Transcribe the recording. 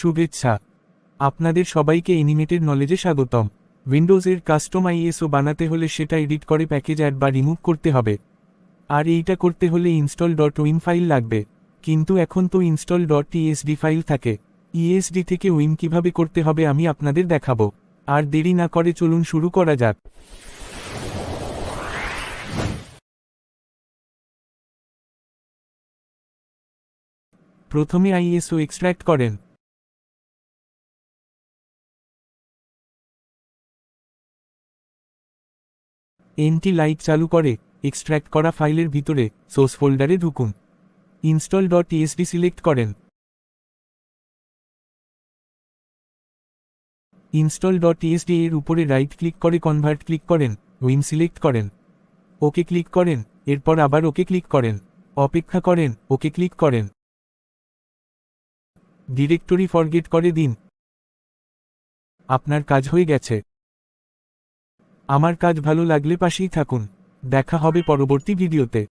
শুভেচ্ছা। আপনাদের সবাইকে এনিমেটেড নলেজে স্বাগতম। উইন্ডোজের কাস্টম আইএসও বানাতে হলে সেটা এডিট করে প্যাকেজ অ্যাড বা রিমুভ করতে হবে। আর এইটা করতে হলে ইনস্টল ডট উইম ফাইল লাগবে। কিন্তু এখন তো ইনস্টল ডট ইএসডি ফাইল থাকে ইএসডি থেকে উইম কীভাবে করতে হবে আমি আপনাদের দেখাবো। আর দেরি না করে চলুন শুরু করা যাক। প্রথমে আইএসও এক্সট্র্যাক্ট করেন। এনটি লাইক চালু করে, এক্সট্র্যাক্ট করা ফাইলের ভিতরে সোর্স ফোল্ডারে ঢুকুন। ইনস্টল ডট ইএসডি সিলেক্ট করেন। ইনস্টল ডট ইএসডি এর উপরে রাইট ক্লিক করে কনভার্ট ক্লিক করেন উইম সিলেক্ট করেন। ওকে ক্লিক করেন, এরপর আবার ওকে ক্লিক করেন। অপেক্ষা করেন ওকে ক্লিক করেন। ডিরেক্টরি ফরগেট করে দিন। আপনার কাজ হয়ে গেছে। আমার কাজ ভালো লাগলে পাশেই থাকুন। দেখা হবে পরবর্তী ভিডিওতে।